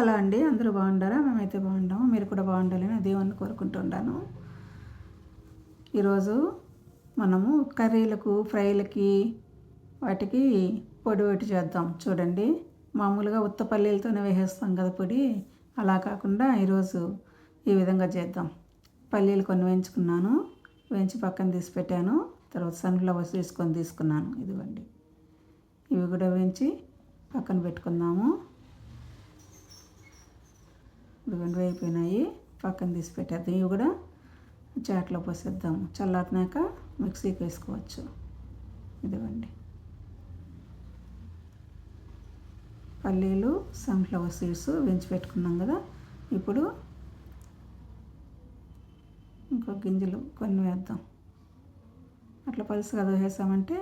Hello అండి. అందరూ బాగుండారా? మేమైతే బాగుండాము. మీరు కూడా బాగుండాలని దేవుణ్ణి కోరుకుంటున్నాను ఈరోజు మనము కర్రీలకు ఫ్రైలకి వాటికి పొడి ఒకటి చేద్దాం. చూడండి. మామూలుగా ఉత్త పల్లీలతోనే వేసేస్తాం కదా పొడి. అలా కాకుండా ఈరోజు ఈ విధంగా చేద్దాం. పల్లీలు కొన్ని వేయించుకున్నాను. వేయించి పక్కన తీసి పెట్టాను. తర్వాత సన్ఫ్లవర్స్ తీసుకొని తీసుకున్నాను. ఇదిగోండి. ఇవి కూడా వేయించి పక్కన పెట్టుకుందాము. ఇప్పుడు రెండు అయిపోయినాయి. పక్కన తీసి పెట్టేద్దాం. ఇవి కూడా చాట్లో పోసేద్దాము చల్లారినాక మిక్సీకి వేసుకోవచ్చు. ఇదిగోండి. పల్లీలు సన్ఫ్లవర్ సీడ్స్ వెంచి పెట్టుకున్నాం కదా. ఇప్పుడు ఇంకో గింజలు కొన్ని వేద్దాం. అట్లా పలుసుగా వేసామంటే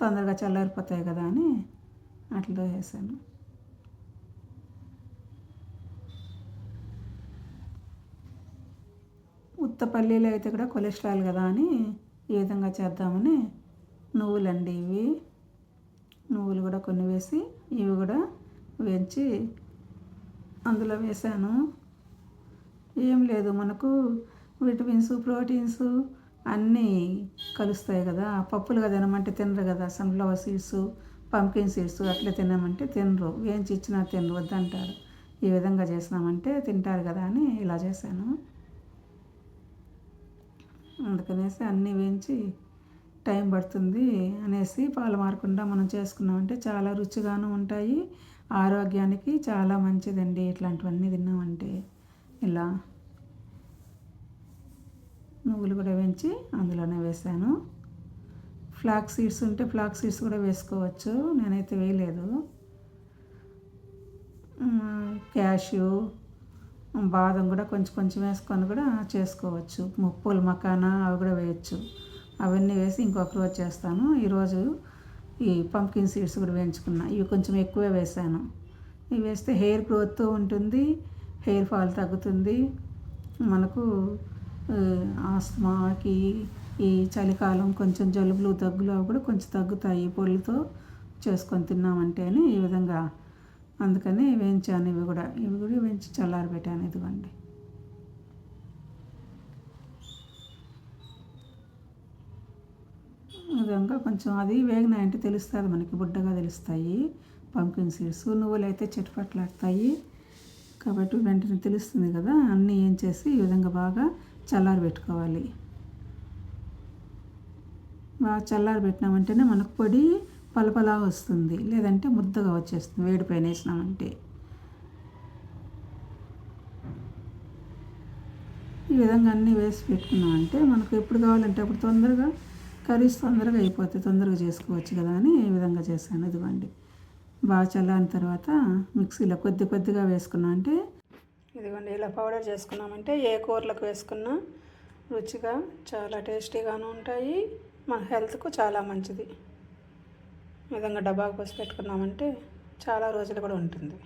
తొందరగా చల్లారిపోతాయి కదా అని అట్లా వేసాను. ఉత్త పల్లీలు అయితే కూడా కొలెస్ట్రాల్ కదా అని ఈ విధంగా చేద్దామని నువ్వులండి ఇవి. నువ్వులు కూడా కొన్ని వేసి ఇవి కూడా వేయించి అందులో వేసాను. ఏం లేదు మనకు విటమిన్స్ ప్రోటీన్స్ అన్నీ కలుస్తాయి కదా. పప్పులు కదా తినమంటే తినరు కదా. సన్ఫ్లవర్ సీడ్స్ పంకిన్ సీడ్స్ అట్లా తినమంటే తినరు. వేయించి ఇచ్చినా తినరు వద్దంటారు. ఈ విధంగా చేసినామంటే తింటారు కదా అని ఇలా చేశాను. అందుకనేసి అన్నీ వేయించి టైం పడుతుంది అనేసి పాలు మారకుండా మనం చేసుకున్నామంటే చాలా రుచిగాను ఉంటాయి. ఆరోగ్యానికి చాలా మంచిదండి ఇట్లాంటివన్నీ తిన్నామంటే. ఇలా నువ్వులు కూడా వేయించి అందులోనే వేసాను ఫ్లాక్ సీడ్స్ ఉంటే ఫ్లాక్ సీడ్స్ కూడా వేసుకోవచ్చు. నేనైతే వేయలేదు. క్యాష్యూ బాదం కూడా కొంచెం కొంచెం వేసుకొని కూడా చేసుకోవచ్చు. ముప్పులు మకానా అవి కూడా వేయచ్చు. అవన్నీ వేసి ఇంకొక రోజు చేస్తాను. ఈరోజు ఈ పంకిన్ సీడ్స్ కూడా వేయించుకున్నా. ఇవి కొంచెం ఎక్కువే వేసాను. ఇవి వేస్తే హెయిర్ గ్రోత్ ఉంటుంది హెయిర్ ఫాల్ తగ్గుతుంది. మనకు ఆస్తమాకి ఈ చలికాలం కొంచెం జలుబులు దగ్గులు అవి కూడా కొంచెం తగ్గుతాయి పొడితో చేసుకొని తిన్నామంటే అని ఈ విధంగా అందుకని వేయించాను. ఇవి కూడా ఇవి కూడా వేయించి చల్లారి పెట్టాను. ఇదిగోండి. విధంగా కొంచెం అది వేగినాయంటే తెలుస్తుంది మనకి బుడ్డగా తెలుస్తాయి పంకిన్ సీడ్స్. నువ్వులు అయితే చిటపట్లాడతాయి కాబట్టి వెంటనే తెలుస్తుంది కదా అన్నీ ఏం చేసి ఈ విధంగా బాగా చల్లారి పెట్టుకోవాలి. బాగా చల్లారి పెట్టినామంటేనే మనకు పొడి పలపలా వస్తుంది. లేదంటే ముద్దగా వచ్చేస్తుంది. వేడి పైన వేసినామంటే. ఈ విధంగా అన్నీ వేసి పెట్టుకున్నామంటే మనకు ఎప్పుడు కావాలంటే అప్పుడు తొందరగా కర్రీస్ తొందరగా అయిపోతాయి తొందరగా చేసుకోవచ్చు కదా అని ఈ విధంగా చేశాను. ఇదిగోండి. బాగా చల్లారిన తర్వాత మిక్సీలో కొద్ది కొద్దిగా వేసుకున్నాం అంటే ఇదిగోండి ఇలా పౌడర్ చేసుకున్నామంటే ఏ కూరలకు వేసుకున్నా రుచిగా చాలా టేస్టీగాను ఉంటాయి. మన హెల్త్కు చాలా మంచిది. విధంగా డబ్బాకు పోసి పెట్టుకున్నామంటే చాలా రోజులు కూడా ఉంటుంది.